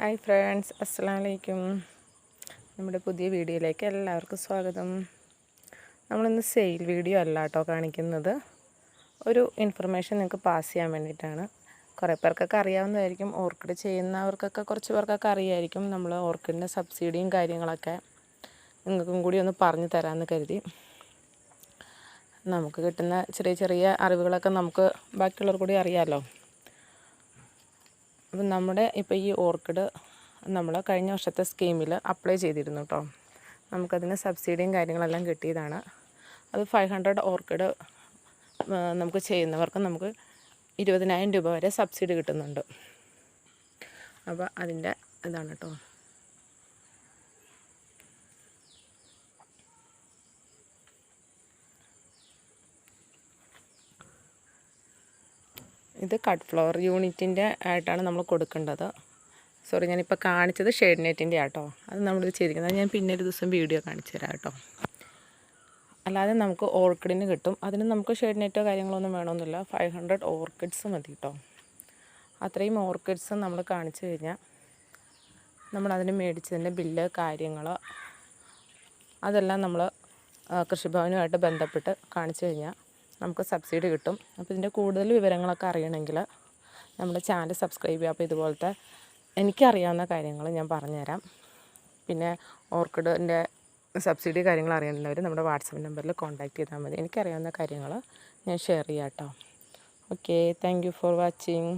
Hi friends അസ്സാം വലൈക്കും നമ്മുടെ പുതിയ വീഡിയോയിലേക്ക് എല്ലാവർക്കും സ്വാഗതം. നമ്മളിന്ന് സെയിൽ വീഡിയോ അല്ല കേട്ടോ കാണിക്കുന്നത്. ഒരു ഇൻഫർമേഷൻ നിങ്ങൾക്ക് പാസ് ചെയ്യാൻ വേണ്ടിയിട്ടാണ്. കുറേ പേർക്കൊക്കെ അറിയാവുന്നതായിരിക്കും. ഓർക്കിഡ് ചെയ്യുന്നവർക്കൊക്കെ കുറച്ച് പേർക്കൊക്കെ അറിയായിരിക്കും നമ്മൾ ഓർക്കിഡിന്റെ സബ്സിഡിയും കാര്യങ്ങളൊക്കെ നിങ്ങൾക്കും കൂടി ഒന്ന് പറഞ്ഞു തരാമെന്ന് കരുതി. നമുക്ക് കിട്ടുന്ന ചെറിയ ചെറിയ അറിവുകളൊക്കെ നമുക്ക് ബാക്കിയുള്ളവർ കൂടി അറിയാമല്ലോ അപ്പം നമ്മുടെ ഇപ്പോൾ ഈ ഓർക്കിഡ് നമ്മൾ കഴിഞ്ഞ വർഷത്തെ സ്കീമിൽ അപ്ലൈ ചെയ്തിരുന്നു കേട്ടോ നമുക്കതിന് സബ്സിഡിയും കാര്യങ്ങളെല്ലാം കിട്ടിയതാണ്. അത് ഫൈവ് ഹൺഡ്രഡ് ഓർക്കിഡ് നമുക്ക് ചെയ്യുന്നവർക്ക് നമുക്ക് ഇരുപതിനായിരം രൂപ വരെ സബ്സിഡി കിട്ടുന്നുണ്ട്. അപ്പോൾ അതിന്റെ ഇതാണ് കേട്ടോ ഇത് കട്ട് ഫ്ലവർ യൂണിറ്റിന്റെ ആയിട്ടാണ് നമ്മൾ കൊടുക്കേണ്ടത്. സോറി ഞാനിപ്പോൾ കാണിച്ചത് ഷെയ്ഡ് നെറ്റിന്റെ ആട്ടോ. അത് നമ്മൾ ചെയ്തിരിക്കുന്നത്. ഞാൻ പിന്നെ ഒരു ദിവസം വീഡിയോ കാണിച്ചു തരാം കേട്ടോ. അല്ലാതെ നമുക്ക് ഓർക്കിഡിന് കിട്ടും. അതിന് നമുക്ക് ഷെയ്ഡ് നെറ്റോ കാര്യങ്ങളൊന്നും വേണമെന്നില്ല. ഫൈവ് ഹൺഡ്രഡ് ഓർക്കിഡ്സ് മതി കേട്ടോ. അത്രയും ഓർക്കിഡ്സ് നമ്മൾ കാണിച്ചു കഴിഞ്ഞാൽ നമ്മൾ അതിന് മേടിച്ചതിന്റെ ബില്ല് കാര്യങ്ങൾ അതെല്ലാം നമ്മൾ കൃഷിഭവനുമായിട്ട് ബന്ധപ്പെട്ട് കാണിച്ചു കഴിഞ്ഞാൽ നമുക്ക് സബ്സിഡി കിട്ടും. അപ്പോൾ ഇതിന്റെ കൂടുതൽ വിവരങ്ങളൊക്കെ അറിയണമെങ്കിൽ നമ്മുടെ ചാനൽ സബ്സ്ക്രൈബ് ചെയ്യുക. അപ്പോൾ ഇതുപോലത്തെ എനിക്കറിയാവുന്ന കാര്യങ്ങൾ ഞാൻ പറഞ്ഞുതരാം. പിന്നെ ഓർക്കിഡിന്റെ സബ്സിഡി കാര്യങ്ങൾ അറിയേണ്ടവർ നമ്മുടെ വാട്സപ്പ് നമ്പറിൽ കോൺടാക്ട് ചെയ്താൽ മതി. എനിക്കറിയാവുന്ന കാര്യങ്ങൾ ഞാൻ ഷെയർ ചെയ്യാം കേട്ടോ. Okay thank for watching.